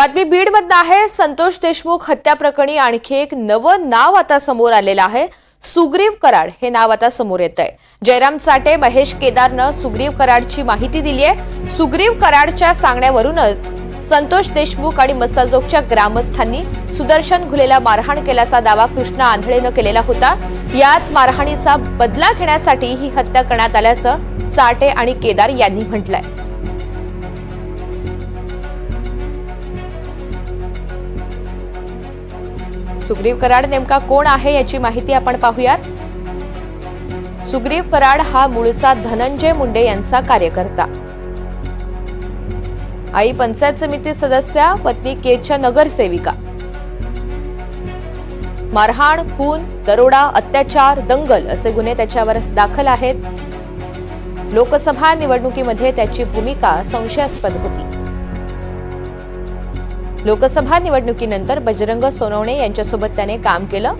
बातमी बीडमधनं आहे. संतोष देशमुख हत्या प्रकरणी आणखी एक नवं नाव आता समोर आलेलं आहे. सुग्रीव कराड हे नाव आता समोर येत आहे जयराम चाटे महेश केदारनं सुग्रीव कराडची माहिती दिली आहे. सुग्रीव कराडच्या सांगण्यावरूनच संतोष देशमुख आणि मसाजोगच्या ग्रामस्थांनी सुदर्शन घुलेला मारहाण केल्याचा दावा कृष्णा आंधळेनं केलेला होता. याच मारहाणीचा बदला घेण्यासाठी ही हत्या करण्यात आल्याचं चाटे आणि केदार यांनी म्हटलंय. सुग्रीव कराड नेमका कोण आहे याची माहिती आपण पाहूयात. सुग्रीव कराड हा मूळचा धनंजय मुंडे यांचा कार्यकर्ता. आई पंचायत समिती सदस्या पत्नी केच्या नगरसेविका. मारहाण खून दरोडा अत्याचार दंगल असे गुन्हे त्याच्यावर दाखल आहेत. लोकसभा निवडणुकीमध्ये त्याची भूमिका संशयास्पद होती. लोकसभा निवडणुकीनंतर बजरंग सोनवणे यांच्यासोबत त्याने काम केलं.